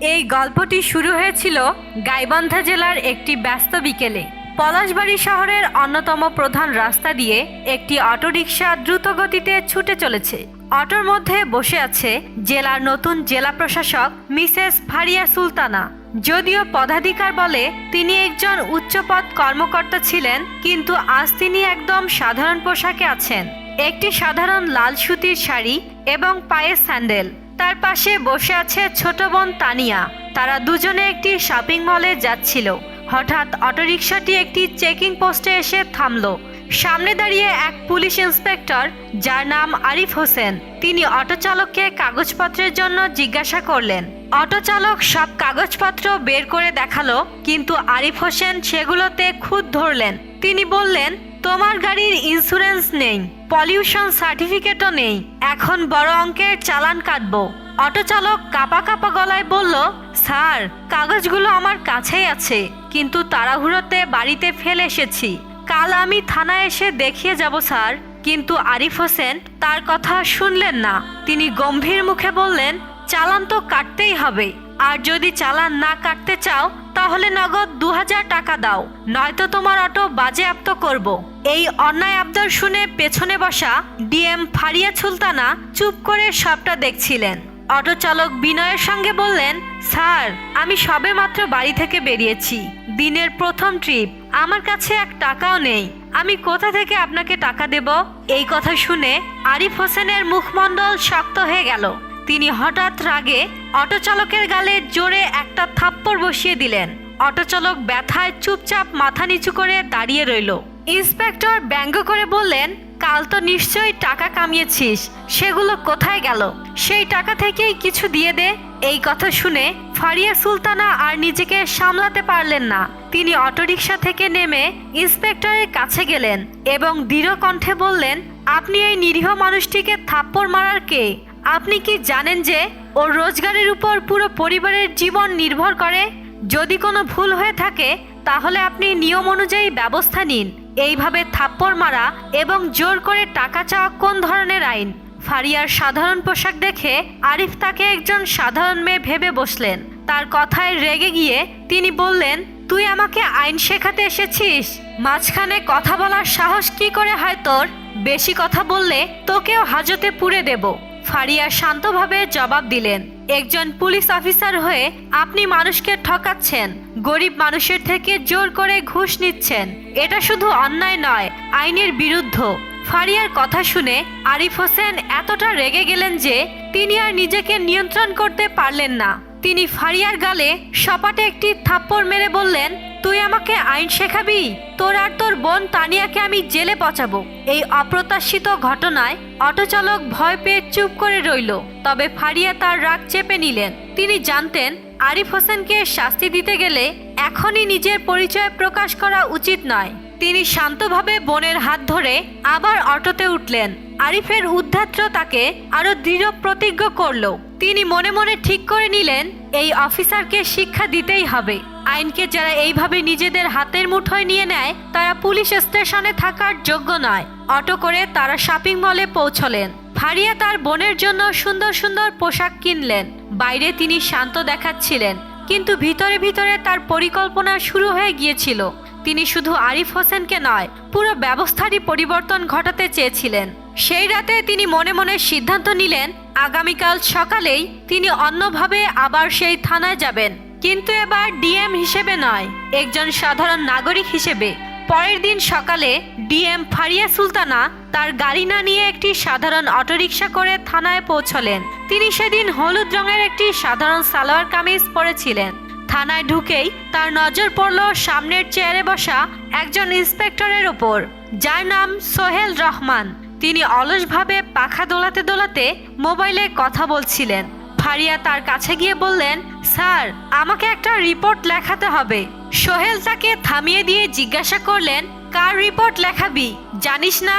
এই গল্পটি শুরু হয়েছিল গাইবান্ধা জেলার একটি ব্যস্ত বিকেলে। পলাশবাড়ি শহরের অন্যতম প্রধান রাস্তা দিয়ে একটি অটোরিকশা দ্রুত গতিতে ছুটে চলেছে। অটোর মধ্যে বসে আছে জেলার নতুন জেলা প্রশাসক মিসেস ফারিয়া সুলতানা। যদিও পদাধিকার বলে তিনি একজন উচ্চপদ কর্মকর্তা ছিলেন, কিন্তু আজ তিনি একদম সাধারণ পোশাকে আছেন। একটি সাধারণ লাল সুতির শাড়ি এবং পায়ে স্যান্ডেল। তার পাশে বসে আছে ছোট বোন তানিয়া। তারা দুজনে একটি শপিং মলে যাচ্ছিল। হঠাৎ অটোরিকশাটি একটি চেকিং পোস্টে এসে থামলো। সামনে দাঁড়িয়ে এক পুলিশ ইন্সপেক্টর, যার নাম আরিফ হোসেন, তিনি অটো চালককে কাগজপত্রের জন্য জিজ্ঞাসা করলেন। অটো চালক সব কাগজপত্র বের করে দেখাল, কিন্তু আরিফ হোসেন সেগুলোতে খুদ ধরলেন। তিনি বললেন তোমার গাড়ির ইন্স্যুরেন্স নেই পলিউশন সার্টিফিকেটও নেই। এখন বড় অঙ্কের চালান কাটব। অটো চালক কাপা কাপা গলায় বলল, স্যার, কাগজগুলো আমার কাছেই আছে, কিন্তু তাড়াহুড়োতে বাড়িতে ফেলে এসেছি। কাল আমি থানায় এসে দেখিয়ে যাব, স্যার। কিন্তু আরিফ হোসেন তার কথা শুনলেন না। তিনি গম্ভীর মুখে বললেন, চালান তো কাটতেই হবে। আর যদি চালান না কাটতে চাও তাহলে নগদ দু হাজার টাকা দাও, নয়তো তোমার অটো বাজেয়াপ্ত করব। এই অন্যায় আবদার শুনে পেছনে বসা ডিএম ফারিয়া সুলতানা চুপ করে সবটা দেখছিলেন। অটো চালক বিনয়ের সঙ্গে বললেন, স্যার, আমি সবে মাত্র বাড়ি থেকে বেরিয়েছি। দিনের প্রথম ট্রিপ, আমার কাছে এক টাকাও নেই। আমি কোথা থেকে আপনাকে টাকা দেব? এই কথা শুনে আরিফ হোসেনের মুখমণ্ডল শক্ত হয়ে গেল। তিনি হঠাৎ রাগে অটো চালকের গালে জোরে একটা থাপ্পড় বসিয়ে দিলেন। অটো চালক ব্যথায় চুপচাপ মাথা নিচু করে দাঁড়িয়ে রইল। ইন্সপেক্টর ব্যঙ্গ করে বললেন, কাল তো নিশ্চয়ই টাকা কামিয়েছিস, সেগুলো কোথায় গেল? সেই টাকা থেকেই কিছু দিয়ে দে। এই কথা শুনে ফারিয়া সুলতানা আর নিজেকে সামলাতে পারলেন না। তিনি অটোরিকশা থেকে নেমে ইন্সপেক্টরের কাছে গেলেন এবং দৃঢ় কণ্ঠে বললেন, আপনি এই নিরীহ মানুষটিকে থাপ্পড় মারার কে? আপনি কি জানেন যে ওর রোজগারের উপর পুরো পরিবারের জীবন নির্ভর করে? যদি কোনো ভুল হয়ে থাকে, তাহলে আপনি নিয়ম অনুযায়ী ব্যবস্থা নিন। এইভাবে থাপ্পড় মারা এবং জোর করে টাকা চাওয়া কোন ধরনের আইন? ফারিয়ার সাধারণ পোশাক দেখে আরিফ তাকে একজন সাধারণ মেয়ে ভেবে বসলেন। তার কথায় রেগে গিয়ে তিনি বললেন, তুই আমাকে আইন শেখাতে এসেছিস? মাঝখানে কথা বলার সাহস কি করে হয় তোর? বেশি কথা বললে তোকেও হাজতে পুড়ে দেব। ফারিয়া শান্তভাবে জবাব দিলেন, একজন পুলিশ অফিসার হয়ে আপনি মানুষকে ঠকাচ্ছেন, গরিব মানুষের থেকে জোর করে ঘুষ নিচ্ছেন, এটা শুধু অন্যায় নয়, আইনের বিরুদ্ধ। ফারিয়ার কথা শুনে আরিফ হোসেন এতটা রেগে গেলেন যে তিনি আর নিজেকে নিয়ন্ত্রণ করতে পারলেন না। তিনি ফারিয়ার গালে সপাটে একটি থাপ্পড় মেরে বললেন তুই আমাকে আইন শেখাবি? তোর আর তোর বোন তানিয়াকে আমি জেলে পচাবো। এই অপ্রত্যাশিত ঘটনায় অটোচালক ভয় পেয়ে চুপ করে রইল। তবে ফারিয়া তার রাগ চেপে নিলেন। তিনি জানতেন, আরিফ হোসেনকে শাস্তি দিতে গেলে এখনই নিজের পরিচয় প্রকাশ করা উচিত নয়। তিনি শান্তভাবে বোনের হাত ধরে আবার অটোতে উঠলেন। আরিফের উদ্ধাত্র তাকে আরও দৃঢ় প্রতিজ্ঞ করল। তিনি মনে মনে ঠিক করে নিলেন, এই অফিসারকে শিক্ষা দিতেই হবে। আইনকে যারা এইভাবে নিজেদের হাতের মুঠোয় নিয়ে নেয়, তারা পুলিশ স্টেশনে থাকার যোগ্য নয়। অটো করে তারা শপিং মলে পৌঁছলেন। ফারিয়া তার বোনের জন্য সুন্দর সুন্দর পোশাক কিনলেন। বাইরে তিনি শান্ত দেখাচ্ছিলেন, কিন্তু ভিতরে ভিতরে তার পরিকল্পনা শুরু হয়ে গিয়েছিল। তিনি শুধু আরিফ হোসেনকে নয়, পুরো ব্যবস্থারই পরিবর্তন ঘটাতে চেয়েছিলেন। সেই রাতে তিনি মনে মনে সিদ্ধান্ত নিলেন, আগামীকাল সকালেই তিনি অন্যভাবে আবার সেই থানায় যাবেন। কিন্তু এবার ডিএম হিসেবে নয়, একজন সাধারণ নাগরিক হিসেবে। পরের দিন সকালে ডিএম ফারিয়া সুলতানা তার গাড়ি না নিয়ে একটি সাধারণ অটোরিকশা করে থানায় পৌঁছলেন। তিনি সেদিন হলুদ রঙের একটি সাধারণ সালোয়ার কামিজ পরেছিলেন। থানায় ঢুকেই তার নজর পড়ল সামনের চেয়ারে বসা একজন ইন্সপেক্টরের ওপর, যার নাম সোহেল রহমান। তিনি অলসভাবে পাখা দোলাতে দোলাতে মোবাইলে কথা বলছিলেন। ফারিয়া তার কাছে গিয়ে বললেন, স্যার, আমাকে একটা রিপোর্ট লেখাতে হবে। সোহেল তাকে থামিয়ে দিয়ে জিজ্ঞাসা করলেন, কার রিপোর্ট লেখাবি? জানিস না,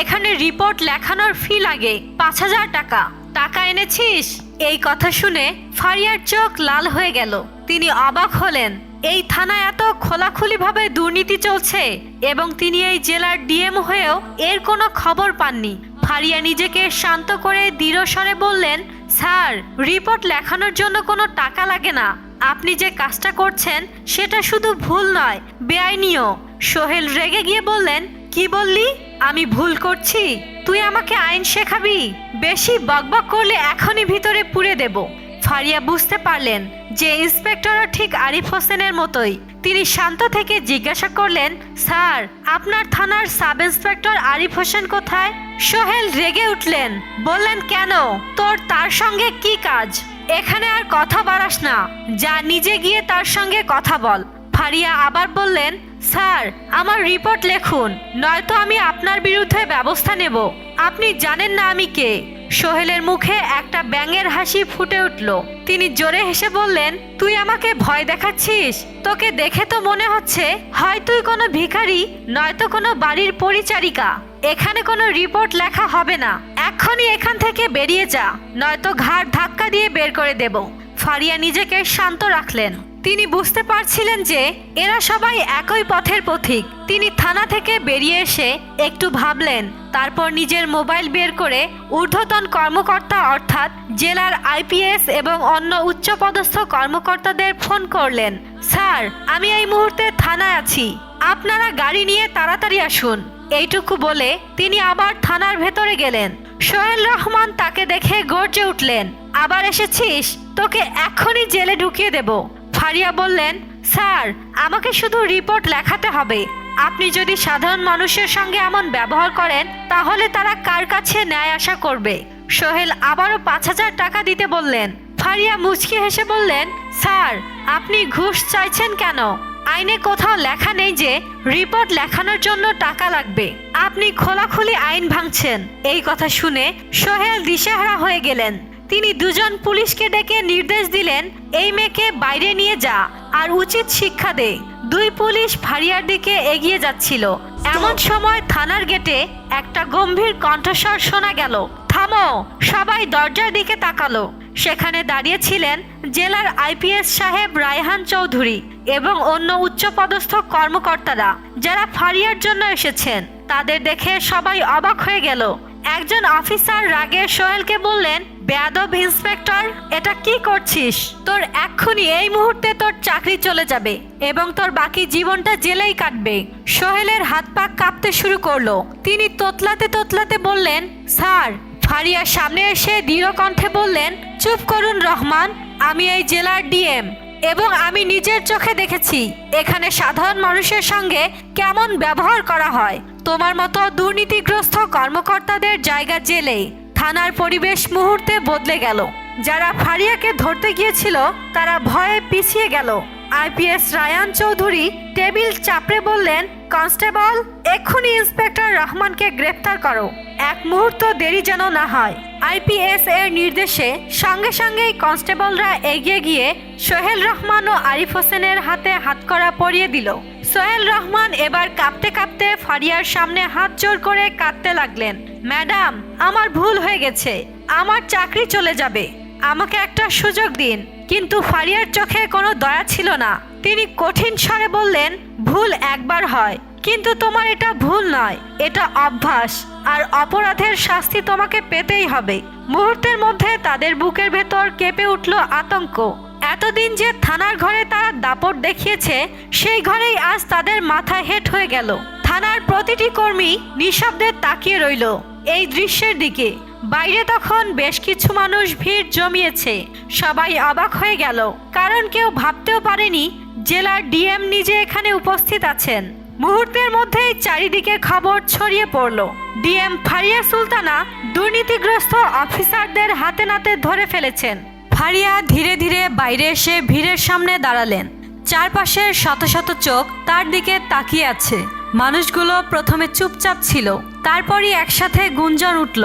এখানে রিপোর্ট লেখানোর ফি লাগে পাঁচ হাজার টাকা। টাকা এনেছিস? এই কথা শুনে ফারিয়ার চোখ লাল হয়ে গেল। তিনি অবাক হলেন, এই থানায় এত খোলাখুলিভাবে দুর্নীতি চলছে? এবং তিনি এই জেলার ডিএম হয়েও এর কোনো খবর পাননি। ফারিয়া নিজেকে শান্ত করে দৃঢ় বললেন স্যার রিপোর্ট লেখানোর জন্য কোনো টাকা লাগে না। আপনি যে কাজটা করছেন, সেটা শুধু ভুল নয়, বেআইনিও। সোহেল রেগে গিয়ে বললেন, কি বললি? আমি ভুল করছি? তুই আমাকে আইন শেখাবি? বেশি বকবক করলে এখনই ভিতরে পুড়ে দেব। ফারিয়া বুঝতে পারলেন যে ইন্সপেক্টরও ঠিক আরিফ হোসেনের মতোই। তিনি শান্ত থেকে জিজ্ঞাসা করলেন, স্যার, আপনার থানার সাব ইন্সপেক্টর আরিফ হোসেন কোথায়? সোহেল রেগে উঠলেন, বললেন, কেন? তোর তার সঙ্গে কি কাজ? এখানে আর কথা বাড়াস না। যা নিজে গিয়ে তার সঙ্গে কথা বল। ফারিয়া আবার বললেন, স্যার, আমার রিপোর্ট লেখুন, নয়তো আমি আপনার বিরুদ্ধে ব্যবস্থা নেব। আপনি জানেন না আমি কে? সোহেলের মুখে একটা ব্যাঙের হাসি ফুটে উঠল। তিনি জোরে হেসে বললেন, তুই আমাকে ভয় দেখাচ্ছিস? তোকে দেখে তো মনে হচ্ছে, হয় তুই কোনো ভিখারি নয়তো কোনো বাড়ির পরিচারিকা। এখানে কোনো রিপোর্ট লেখা হবে না। এখনই এখান থেকে বেরিয়ে যা, নয়তো ঘাড় ধাক্কা দিয়ে বের করে দেব। ফারিয়া নিজেকে শান্ত রাখলেন। তিনি বুঝতে পারছিলেন যে এরা সবাই একই পথের পথিক। তিনি থানা থেকে বেরিয়ে এসে একটু ভাবলেন, তারপর নিজের মোবাইল বের করে ঊর্ধ্বতন কর্মকর্তা অর্থাৎ জেলার আইপিএস এবং অন্য উচ্চপদস্থ কর্মকর্তাদের ফোন করলেন, স্যার, আমি এই মুহূর্তে থানায় আছি। আপনারা গাড়ি নিয়ে তাড়াতাড়ি আসুন। এইটুকু বলে তিনি আবার থানার ভেতরে গেলেন। সোহেল রহমান তাকে দেখে গর্জে উঠলেন, আবার এসেছিস? তোকে এক্ষুনি জেলে ঢুকিয়ে দেব। ফারিয়া বললেন, স্যার, আমাকে শুধু রিপোর্ট লেখাতে হবে। আপনি যদি সাধারণ মানুষের সঙ্গে এমন ব্যবহার করেন, তাহলে তারা কার কাছে ন্যায় আশা করবে? সোহেল আবারও পাঁচ হাজার টাকা দিতে বললেন। ফারিয়া মুচকি হেসে বললেন, স্যার, আপনি ঘুষ চাইছেন কেন? আইনে কোথাও লেখা নেই যে রিপোর্ট লেখানোর জন্য টাকা লাগবে। আপনি খোলাখুলি আইন ভাঙছেন। এই কথা শুনে সোহেল দিশেহারা হয়ে গেলেন। তিনি দুজন পুলিশকে ডেকে নির্দেশ দিলেন এই মেয়েকে বাইরে নিয়ে যা আর উচিত শিক্ষা দে। দুই পুলিশ ফারিয়ার দিকে এগিয়ে যাচ্ছিল। এমন সময় থানার গেটে একটা গম্ভীর কণ্ঠস্বর শোনা গেল। থামো! সবাই দরজার দিকে তাকালো। সেখানে দাঁড়িয়ে ছিলেন জেলার আইপিএস সাহেব রায়হান চৌধুরী এবং অন্য উচ্চপদস্থ কর্মকর্তারা যারা ফারিয়ার জন্য এসেছেন। তাদের দেখে সবাই অবাক হয়ে গেল। একজন অফিসার রাগে সোহেলকে বললেন, বেয়াদব ইন্সপেক্টর, এটা কি করছিস? তোর এক্ষুনি এই মুহূর্তে তোর চাকরি চলে যাবে এবং তোর বাকি জীবনটা জেলেই কাটবে। সোহেলের হাত পা কাঁপতে শুরু করল। তিনি তোতলাতে তোতলাতে বললেন, স্যার। ফারিয়ার সামনে এসে দৃঢ় কণ্ঠে বললেন, চুপ করুন রহমান, আমি এই জেলার ডিএম এবং আমি নিজের চোখে দেখেছি। এখানে সাধারণ মানুষের সঙ্গে কেমন ব্যবহার করা হয়? তোমার মতো দুর্নীতিগ্রস্ত কর্মকর্তাদের জায়গা জেলে থানার পরিবেশ মুহূর্তে বদলে গেল। যারা ফারিয়াকে ধরতে গিয়েছিল, তারা ভয়ে পিছিয়ে গেল। আইপিএস রায়ান চৌধুরী টেবিল চাপড়ে বললেন, কনস্টেবল, এক্ষুনি ইন্সপেক্টর রহমানকে গ্রেফতার করো। এক মুহূর্ত দেরি যেন না হয়। আইপিএস এর নির্দেশে সঙ্গে সঙ্গেই কনস্টেবলরা এগিয়ে গিয়ে সোহেল রহমান ও আরিফ হোসেনের হাতে হাতকড়া পরিয়ে দিল। সোহেল রহমান এবার কাঁপতে কাঁপতে ফারিয়ার সামনে হাত জোর করে কাঁদতে লাগলেন। ম্যাডাম, আমার ভুল হয়ে গেছে। আমার চাকরি চলে যাবে। আমাকে একটা সুযোগ দিন। কিন্তু ফারিয়ার চোখে কোনো দয়া ছিল না। তিনি কঠিন স্বরে বললেন, ভুল একবার হয়, কিন্তু তোমার এটা ভুল নয়। এটা অভ্যাস, আর অপরাধের শাস্তি তোমাকে পেতেই হবে। মুহূর্তের মধ্যে তাদের বুকের ভেতর কেঁপে উঠল আতঙ্ক। এতদিন যে থানার ঘরে তারা দাপট দেখিয়েছে, সেই ঘরেই আজ তাদের মাথা হেট হয়ে গেল। থানার প্রতিটি কর্মী নিঃশব্দে তাকিয়ে রইল এই দৃশ্যের দিকে। বাইরে তখন বেশ কিছু মানুষ ভিড় জমিয়েছে। সবাই অবাক হয়ে গেল, কারণ কেউ ভাবতেও পারেনি জেলার ডিএম নিজে এখানে উপস্থিত আছেন। মুহূর্তের মধ্যেই চারিদিকে খবর ছড়িয়ে পড়ল। ডিএম ফারিয়া সুলতানা দুর্নীতিগ্রস্ত অফিসারদের হাতে নাতে ধরে ফেলেছেন। ফারিয়া ধীরে ধীরে বাইরে এসে ভিড়ের সামনে দাঁড়ালেন। চারপাশের শত শত চোখ তার দিকে তাকিয়ে আছে। মানুষগুলো প্রথমে চুপচাপ ছিল, তারপরই একসাথে গুঞ্জন উঠল।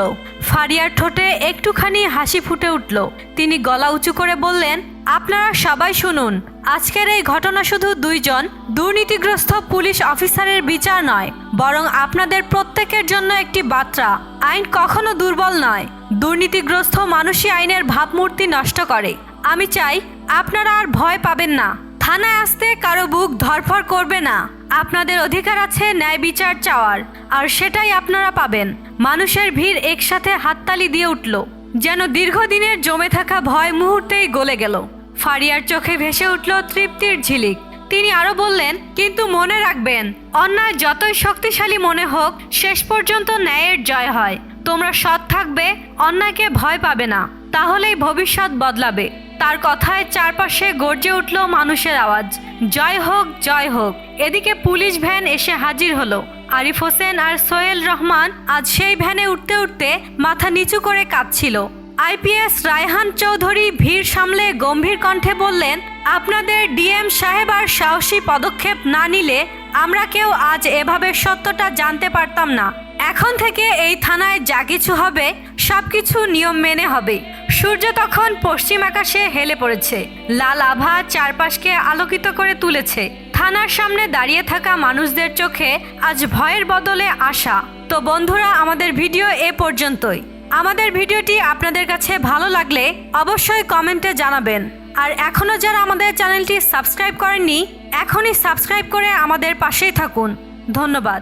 ফারিয়ার ঠোঁটে একটুখানি হাসি ফুটে উঠল। তিনি গলা উঁচু করে বললেন, আপনারা সবাই শুনুন, আজকের এই ঘটনা শুধু দুইজন, দুর্নীতিগ্রস্ত পুলিশ অফিসারের বিচার নয়। বরং আপনাদের প্রত্যেকের জন্য একটি বার্তা। আইন কখনো দুর্বল নয়। দুর্নীতিগ্রস্ত মানুষই আইনের ভাবমূর্তি নষ্ট করে। আমি চাই আপনারা আর ভয় পাবেন না। থানায় আসতে কারও বুক ধরফর করবে না। আপনাদের অধিকার আছে ন্যায় বিচার চাওয়ার। আর সেটাই আপনারা পাবেন। মানুষের ভিড় একসাথে হাততালি দিয়ে উঠল। যেন দীর্ঘদিনের জমে থাকা ভয় মুহূর্তেই গলে গেল। ফারিয়ার চোখে ভেসে উঠল তৃপ্তির ঝিলিক। তিনি আরও বললেন, কিন্তু মনে রাখবেন অন্যায় যতই শক্তিশালী মনে হোক, শেষ পর্যন্ত ন্যায়ের জয় হয়। তোমরা সৎ থাকবে, অন্যায়কে ভয় পাবে না। তাহলেই ভবিষ্যৎ বদলাবে। তার কথায় চারপাশে গর্জে উঠল মানুষের আওয়াজ। জয় হোক জয় হোক। এদিকে পুলিশ ভ্যান এসে হাজির হলো। আরিফ হোসেন আর সোহেল রহমান আজ সেই ভ্যানে উঠতে উঠতে মাথা নিচু করে কাঁদছিল আইপিএস রায়হান চৌধুরী ভিড় সামলে গম্ভীর কণ্ঠে বললেন, আপনাদের ডিএম সাহেব আর সাহসী পদক্ষেপ না নিলে আমরা কেউ আজ এভাবে সত্যটা জানতে পারতাম না। এখন থেকে এই থানায় যা কিছু হবে, সবকিছু নিয়ম মেনে হবে। সূর্য তখন পশ্চিম আকাশে হেলে পড়েছে। লাল আভা চারপাশকে আলোকিত করে তুলেছে। থানার সামনে দাঁড়িয়ে থাকা মানুষদের চোখে আজ ভয়ের বদলে আশা। তো বন্ধুরা, আমাদের ভিডিও এ পর্যন্তই। আমাদের ভিডিওটি আপনাদের কাছে ভালো লাগলে অবশ্যই কমেন্টে জানাবেন। আর এখনও যারা আমাদের চ্যানেলটি সাবস্ক্রাইব করেননি, এখনই সাবস্ক্রাইব করে আমাদের পাশেই থাকুন। ধন্যবাদ।